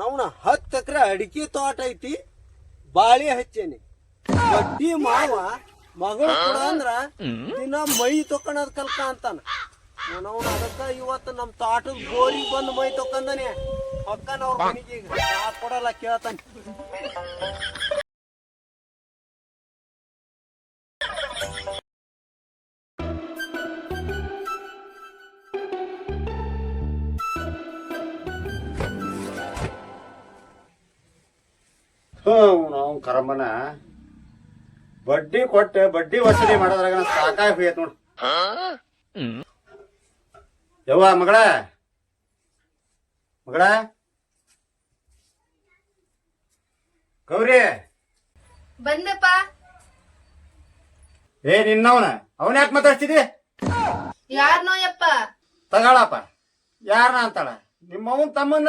ಅವನವನ ಹತ್ತು ಎಕರೆ ಅಡಿಕೆ ತೋಟ ಐತಿ, ಬಾಳೆ ಹಚ್ಚೇನಿ. ಬಡ್ಡಿ ಮಾವ, ಮಗಳು ಕೂಡ ಅಂದ್ರ ದಿನ ಮೈ ತೊಕೊಂಡದ್ ಕಲ್ಕ ಅಂತಾನ. ಅವನವನ ಅದಕ್ಕ ಇವತ್ತು ನಮ್ ತೋಟದ ಗೋರಿ ಬಂದು ಮೈ ತೊಕೊಂಡನೆ ಹೊಕ್ಕನ ಅವ್ರ ಮನೆಗೆ ಕೊಡಲ್ಲ ಕೇಳ್ತಾನೆ. ನಾವು ಕರಮ್ಮನ ಬಡ್ಡಿ ಕೊಟ್ಟೆ ಬಡ್ಡಿ ವಸೂಲಿ ಮಾಡೋದ್ರಾಗ ಸಾಕಾಯ್ ಸಾಕಾಗಿ ಹೋಯ್ತು ನೋಡು. ಯವ್ವ ಮಗಳ. ಮಗಳ. ಗೌರಿ. ಬಂದಪ್ಪ. ಏ ನಿನ್ನವನ. ಅವನ ಯಾಕೆ ಮಾತಾಡ್ತಿದಿ? ಯಾರ್ನೋ ಯಪ್ಪ? ತಗೊಳಪ್ಪ. ಯಾರನ ಅಂತಾಳ? ನಿಮ್ಮವನ್ ತಮ್ಮನ ತಮ್ಮನ್ನ?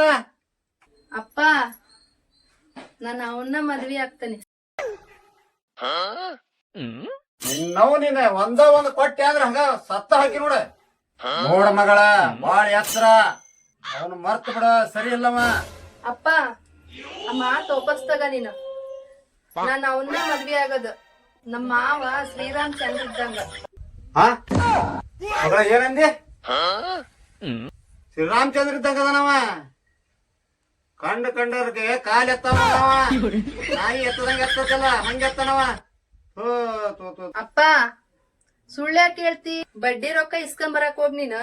ಅಪ್ಪ. ನಾನು ಅವನ್ನ ಮದ್ವೆ ಆಗ್ತಾನೆ. ನಾವು ನೀನ ಒಂದ ಒಂದ್ ಕೊಟ್ಟೆ ಆದ್ರೆ ಹಂಗ ಸತ್ತ ಹಾಕಿ ನೋಡ. ನೋಡ ಮಗಳ ಬಾಳ ಎತ್ತರ. ಅವನು ಮರ್ತ ಬಿಡ ಸರಿ ಇಲ್ಲವ. ಅಪ್ಪ ಆ ಮಾತು ವಾಪಸ್ ತಗ ನೀನು. ನಾನು ಅವನ್ನ ಮದ್ವೆ ಆಗದು. ನಮ್ಮ ಮಾವ ಶ್ರೀರಾಮ್ ಚಂದ್ರ ಇದ್ದಂಗ. ಹಾ ಮಗಳ ಏನಂದಿ? ಶ್ರೀರಾಮಚಂದ್ರ ಇದ್ದಂಗದನವ ಕಂಡ ಕಂಡವ್ರಿಗೆ ಕಾಲ್ ಎತ್ತವ ನಾಯಿ ಎತ್ತದಂಗ ಎತ್ತಲ್ಲ ಹಂಗ ಎತ್ತನವ. ಅಪ್ಪ ಸುಳ್ಳ ಹೇಳ್ತಿ ಬಡ್ಡಿ ರೊಕ್ಕ ಇಸ್ಕೊಂಬರಕ್ ಹೋಗ್ ನೀನು.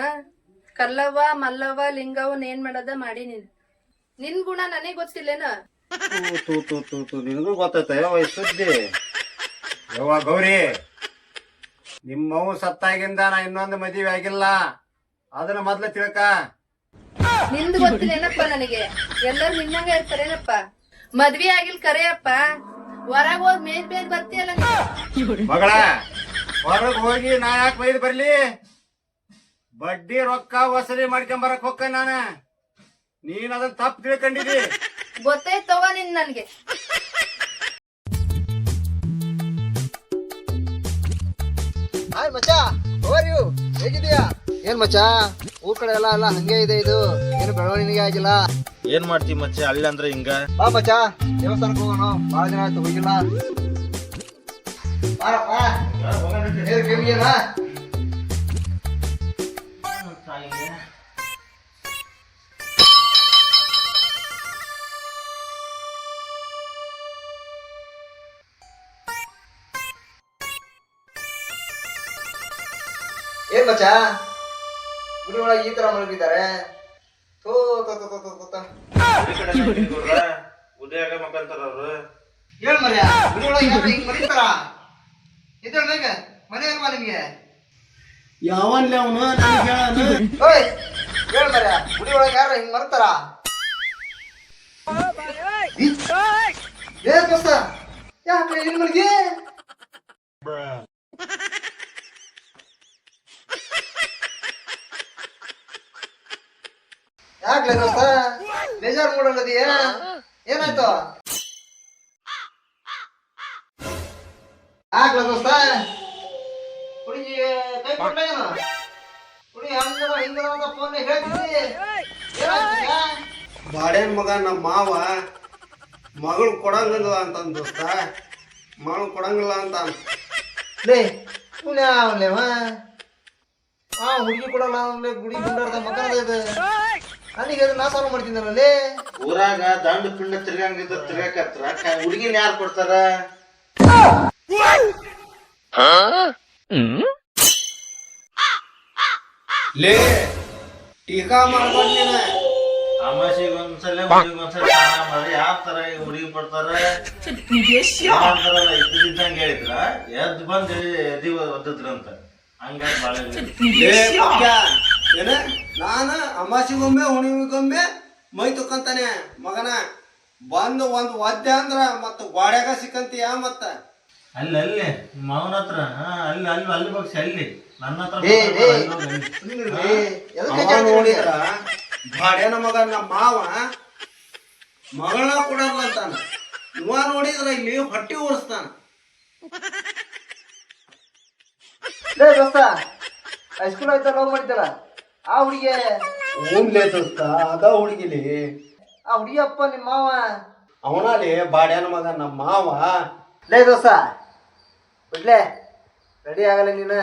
ಕಲ್ಲವ್ವ ಮಲ್ಲವ್ವ ಲಿಂಗವ್ವನ್ ಏನ್ ಮಾಡದ ಮಾಡಿ ನೀನ್. ನಿನ್ ಗುಣ ನನಗ್ ಗೊತ್ತಿಲ್ಲೇನ? ನಿನಗೂ ಗೊತ್ತೈತ ಯಾವ ಸುದ್ದಿ. ಯವ್ವ ಗೌರಿ ನಿಮ್ಮವು ಸತ್ತಾಗಿಂದ ನಾ ಇನ್ನೊಂದು ಮದುವೆ ಆಗಿಲ್ಲ. ಅದನ್ನ ಮೊದ್ಲು ತಿಳ್ಕ. ನಿಂದು ಗೊತ್ತಿಲ್ಲೇನಪ್ಪ ನನಗೆ? ಎಲ್ಲರೂ ನಿನ್ನಂಗ ಇರ್ತಾರೇನಪ್ಪ ಮದ್ವೆ ಆಗಿಲ್ ಕರೆಯಪ್ಪ ಹೊರಗ್ ಹೋಗ್ ಮೇಲ್ ಬೇಗ ಬರ್ತೀಯಲ್ಲ ಮಗಳ ಹೊರಗ್ ಹೋಗಿ ನಾ ಯಾಕೆ ಬೈದ್ ಬರ್ಲಿ? ಬಡ್ಡಿ ರೊಕ್ಕ ವಸೂಲಿ ಮಾಡ್ಕೊಂಡ್ ಬರಕ್ ಹೊಕ್ಕ ನಾನ. ನೀನ್ ಅದನ್ನ ತಪ್ಪು ತಿಳ್ಕೊಂಡಿದಿ. ಗೊತ್ತೈತ್ ತಗೋ ನಿನ್ ನನ್ಗೆ. ಹಾಯ್ ಮಚ್ಚ. ಓವರ್ ಯು ಹೇಗಿದೀಯಾ ಏನ್ ಮಚ್ಚಾ? ಊರ್ ಕಡೆ ಎಲ್ಲ ಎಲ್ಲ ಹಂಗೆ ಇದೆ ಇದು. ಏನು ಬೆಳವಣಿಗೆ ಆಗಿಲ್ಲ? ಏನ್ ಮಾಡ್ತಿ ಮಚ್ಚ ಅಲ್ಲಿ ಅಂದ್ರೆ ಹಿಂಗ? ಬಾ ಮಚ್ಚ ದೇವಸ್ಥಾನಕ್ಕೆ ಹೋಗೋಣ. ಬಹಳ ದಿನ ಆಯ್ತು ಹೋಗಿಲ್ಲ. ಬಾರಪ್ಪ. ಏನ್ ಬಚ್ಚ ಮಚ್ಚ? ಗುಡಿ ಒಳಗೆ ಈ ತರ ಮಲಗಿದ್ದಾರೆ. ತೋ ತೋ ತೋ ಥೋ ಥೋ ಥೋ. ಉದಯಾಗ ಮಕ್ಕಂತಾರ ಅವ್ರು. ಹೇಳ್ ಮರ್ಯ ಗುಡಿ ಒಳಗೆ ಯಾರು ಹಿಂಗ್ ಮಲಗ್ತಾರ? ಎದ್ದೇಳ್ ಬೇಗ ಮನೆ ಅಲ್ವಾ ನಿಮ್ಗೆ? ಯಾವನ್ಲಿ ಅವನು? ನನಗೆ ಹೇಳನು ಓಯ್ ಹೇಳ್ ಮರ್ಯ ಗುಡಿ ಒಳಗೆ ಯಾರು ಹಿಂಗ್ ಮಲಗ್ತಾರ ಏ ದೋಸ್ತ ಯಾಕೆ ಹಿಂಗ್ ಮಲಗಿ? ಯಾಕ್ಲೆ ದೋಸ್ತ? ಬೇಜಾರ್ ಮೂಡಲ್ಲದಿಯೇ? ಏನಾಯ್ತು? ಯಾಕ್ಲ ದೋಸ್ತ? ಹುಡುಗಿ ಕೈ ಕೊಟ್ಟ ಏನು ಹುಡುಗಿ ಹಂಗದ ಹಿಂಗದ ಅಂತ ಫೋನ್ ಹೇಳ್ತಿದ್ದಿ. ಬಾಡೇನ್ ಮಗ ನಮ್ಮ ಮಾವ ಮಗಳು ಕೊಡಂಗಿಲ್ಲ ಅಂತ ದೋಸ್ತ. ಮಗಳು ಕೊಡಂಗಿಲ್ಲ ಅಂತ. ಲೇ ಪುಣ್ಯ ಅವನ್ಲೇವ ಆ ಹುಡುಗಿ ಕೊಡಲ್ಲ ಅವನ್ಲೆ ಗುಡಿ ಗುಂಡಾರ್ದ ಮಗನದ ಇದು. ನನಗೆ ನಾ ಸಾಲ್ವ್ ಊರಾಗ ದಂಡ ಪಿಂಡ ತಿರ್ಗಂಗಿದ್ದ ತಿರ್ಗಾಕತ್ರ. ಹುಡುಗಿನ ಯಾರು ಕೊಡ್ತಾರ? ಲೇ ಟೀಕಾ ಮಾಡ್ಕೊಂಡ್ ನೀನ. ಅಮಾಸಿಗೆ ಒಂದ್ಸಲ ಹುಡುಗಿ ಒಂದ್ಸಲ ಮಾಡಿ ಯಾವ ತರ ಹುಡುಗಿ ಕೊಡ್ತಾರ? ಎದ್ದ ಇದ್ದಿದ್ದಂಗೆ ಹೇಳಿದ್ರ? ಎದ್ದು ಬಂದು ಎದಿ ಒದ್ದದ್ರಂತ. ಹಂಗಾಗಿ ಬಾಳೆ ಏನ? ನಾನು ಅಮಾಸಿಗೊಮ್ಮೆ ಹುಣ್ಣಿಮೆಗೊಮ್ಮೆ ಮೈ ತುಕ್ಕಂತಾನೆ ಮಗನ. ಬಂದು ಒಂದು ಒದ್ದೆ ಅಂದ್ರ ಮತ್ತ ಗ್ವಾಡ್ಯಾಗ ಸಿಕ್ಕಂತೀಯ ಮತ್ತ? ಅಲ್ಲಿ ಅಲ್ಲಿ ಮಾವನ ಹತ್ರ ಅಲ್ಲಿ ಅಲ್ಲಿ ಅಲ್ಲಿ ಬಗ್ಸಿ ಅಲ್ಲಿ ನನ್ನ ಹತ್ರ ನೋಡಿದ್ರ ಮಗ ನಮ್ಮ ಮಾವ ಮಗಳ ಕೂಡ ಅಂತಾನ. ಇವ ನೋಡಿದ್ರ ಇಲ್ಲಿ ಹೊಟ್ಟಿ ಓಡಿಸ್ತಾನ ಐಸ್ಕೂಲ್ ಆಯ್ತಾ ಲವ್ ಮಾಡಿದ್ದಲ್ಲ ಆ ಹುಡುಗಿ ಊನ್ಲೇ ದೋಸ್ತ ಅದ ಹುಡುಗಿಲಿ. ಆ ಹುಡುಗಿಯಪ್ಪ ನಿಮ್ಮ ಮಾವ ಅವನಲ್ಲಿ ಬಾಡ್ಯಾನ ಮಗ ನಮ್ಮ ಮಾವ. ಲೇ ದೋಸ್ತ ಬಿಡ್ಲೆ. ರೆಡಿ ಆಗಲ್ಲ ನೀನು.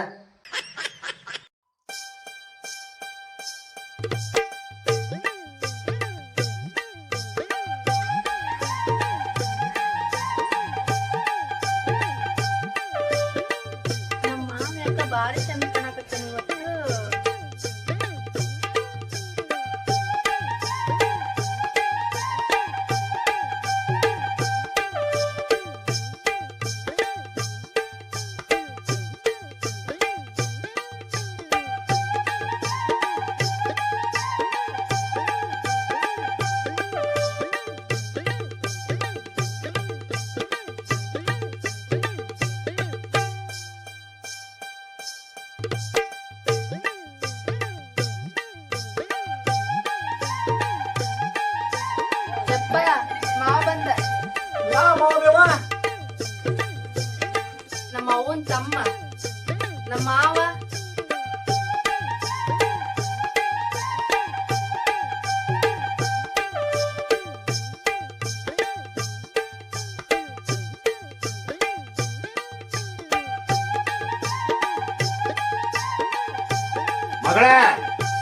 ಮಗಳ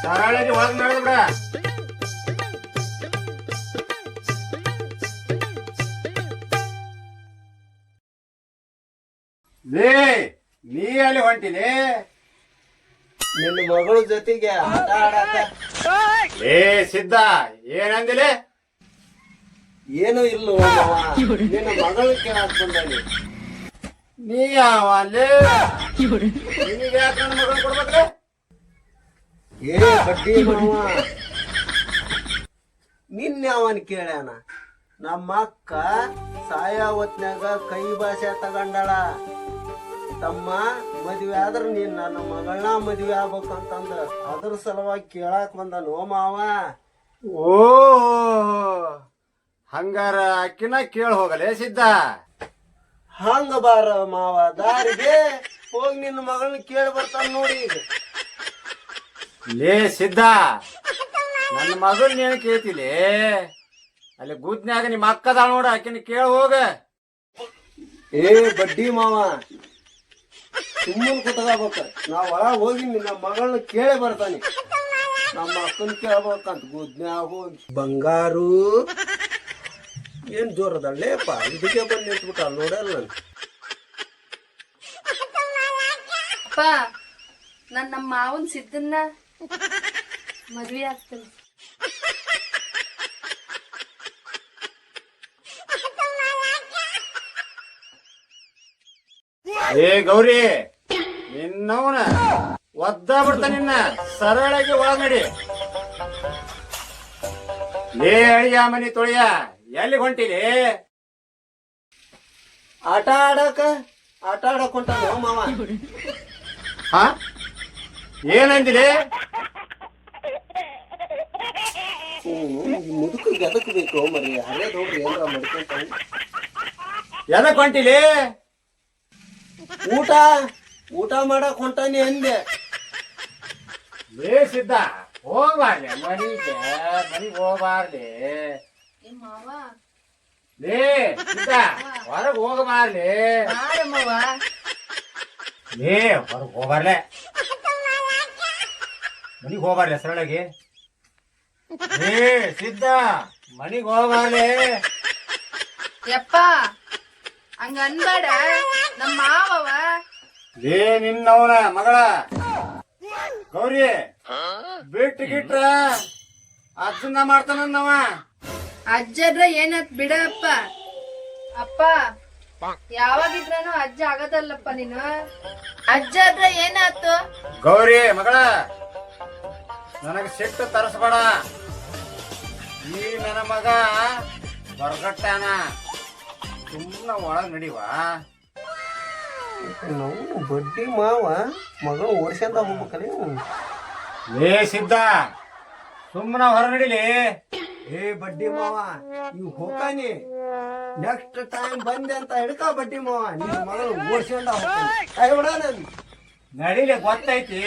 ಸರಳಾಗಿ ಒಳಗ್ ನಡೆದು ಬಿಡ ಲೇ ನೀ ಅಲ್ಲಿ ಹೊಂಟಿದೆ? ನಿನ್ನ ಮಗಳ ಜೊತೆಗೆ ಆಟ ಆಡಕ. ಏ ಸಿದ್ಧ ಏನಂದಿಲೆ? ಏನು ಇಲ್ಲ ನಿನ್ನ ಮಗಳ ಕೇಳಕ್ ನೀ ಯಾವ ಅಲ್ಲಿ ನಿನಗೆ ಯಾಕೆ ನನ್ನ ಮಗಳು ಕೊಡ್ಬೇಕ್ರೆ? ಏ ಬಡ್ಡಿ ಮಾವ. ನಿನ್ನೆ ಅವನ್ ಕೇಳ್ಯಾನ ನಮ್ಮ ಅಕ್ಕ ಸಾಯ ಹೊತ್ನ್ಯಾಗ ಕೈ ಭಾಷೆ ತಗೊಂಡಳ. ತಮ್ಮ ಮದ್ವೆ ಆದ್ರ ನೀನ್ ನನ್ನ ಮಗಳನ್ನ ಮದ್ವೆ ಆಗ್ಬೇಕಂತಂದ್ರ ಅದ್ರ ಸಲುವಾಗಿ ಕೇಳಾಕ್ ಬಂದನು ಮಾವ. ಓ ಹಂಗಾರ ಅಕ್ಕಿನ ಕೇಳಿ ಹೋಗಲೇ ಸಿದ್ಧ? ಹಂಗ ಬಾರ ಮಾವ ದಾರಿಗೆ ಹೋಗಿ ನಿನ್ನ ಮಗಳನ್ನ ಕೇಳಿ ಬರ್ತಾನ ನೋಡಿ ಈಗ. ಲೇ ಸಿದ್ಧ. ನನ್ನ ಮಗಳು ನೀನು ಕೇಳ್ತಿಲಿ ಅಲ್ಲಿ ಗುದ್ನ್ಯಾಗ ನಿಮ್ಮ ಅಕ್ಕದ ನೋಡ ಆಕಿನ ಕೇಳ ಹೋಗ. ಏ ಬಡ್ಡಿ ಮಾವ ಸುಮ್ಮನೆ ಕುತ್ಕೋಬೇಕ. ನಾವು ಒಳ ಹೋಗಿ ನಮ್ಮ ಮಗಳನ್ನ ಕೇಳಿ ಬರ್ತಾನೆ. ನಮ್ಮ ಅಕ್ಕನ ಕೇಳ್ಬೇಕಂತ ಗುದ್ನ್ಯಾಗ ಹೋಗಿ. ಬಂಗಾರು ಏನ್ ಜೋರದಳ್ಳೇಪ್ಪ ಇದಕ್ಕೆ ಬಂದು ನಿಂತ್ಬಿಟ್ಟ ನೋಡಲ್ಲ ನಾನು. ಅಪ್ಪ ನಾನ್ ನಮ್ಮ ಮಾವನ್ ಸಿದ್ದನ್ನ ಮದ್ವೆ ಆಗ್ತೀನಿ. ಏ ಗೌರಿ ನಿನ್ನವನ ಒದ್ದ ಬಿಡ್ತ ನಿನ್ನ. ಸರಳಾಗಿ ಒಳಗಡಿ ಏ ಲೇ ಅಳಿಯ ಮನಿ ತೊಳಿಯ ಎಲ್ಲಿ ಹೊಂಟಿಲಿ? ಆಟ ಆಡಕ ಆಟ ಆಡಕ್ ಹೊಂಟ ಮಾವ? ಹಾ? ಏನಂದಿಲಿ ಮುದುಕ ಎದಕ್ ಬೇಕು ಮರಿ ಅದೇ ನೋಡ್ರಿ ಏನ್ರ ಮಾಡ್ಕೊಂತಾನೆ ಎದಕ್ ಹೊಂಟಿಲಿ? ಊಟ? ಊಟ ಮಾಡಕ್ ಹೊಂಟಾನಿ ಅಂದೆ. ಲೇ ಸಿದ್ಧ ಹೋಗ್ಬಾರ್ಲೆ ಮನಿಗೆ ಮನಿಗೆ ಹೋಗ್ಬಾರ್ಲಿ. ಲೇ ಸಿದ್ಧ ಹೊರಗ್ ಹೋಗಬಾರ್ಲಿ. ಲೇ ಹೊರಗ್ ಹೋಗ್ಬಾರ್ಲೆ. ಮನಿಗ್ ಹೋಗ್ಬಾರ್ಲೆ ಸರಳಾಗಿ? ಏ ಸಿದ್ಧ ಮನಿಗ್ ಹೋಗ್ಬಾರ್ಲೆ. ಯಪ್ಪ ಹಂಗ ಅನ್ಬೇಡ. ನಮ್ಮ ಮಾವವ. ಏ ನಿನ್ನವನ ಮಗಳ. ಗೌರಿ ಬಿಟ್ಟು ಗಿಟ್ರ ಅಜ್ಜನ್ನ ಮಾಡ್ತಾನವ ಅಜ್ಜದ್ರ ಏನತ್ ಬಿಡಪ್ಪ. ಅಪ್ಪ ಯಾವಾಗಿದ್ರನು ಅಜ್ಜ ಆಗದಲ್ಲಪ್ಪ ನೀನು. ಅಜ್ಜ ಆದ್ರ ಏನಾಯ್ತು ಗೌರಿ ಮಗಳ ನನಗೆ ಸಿಟ್ಟು ತರಿಸ್ಬೇಡ. ಈ ನನ್ನ ಮಗ ಬರ್ಗಟ್ಟಾನ. ಸುಮ್ಮನೆ ಒಳಗೆ ನಡಿವ. ನಾವು ಬಡ್ಡಿ ಮಾವ ಮಗಳು ಓಡಿಸ್ಕೊಂಡ ಹೋಗ್ಬೇಕಲ್ಲ ಏ ಸಿದ್ದ ಸಿದ್ಧ ಸುಮ್ಮನೆ ಹೊರ ನಡಿಲಿ. ಏ ಬಡ್ಡಿ ಮಾವ ನೀವು ಹೋಗಾನಿ ನೆಕ್ಸ್ಟ್ ಟೈಮ್ ಬಂದೆ ಅಂತ ಹಿಡ್ಕ ಬಡ್ಡಿ ಮಾವ. ನಿನ್ನ ಮಗಳು ಓಡಿಸ್ಕೊಂಡ ಹೋಗ್ತಾನೆ. ನಡಿಲಿ ಗೊತ್ತೈತಿ.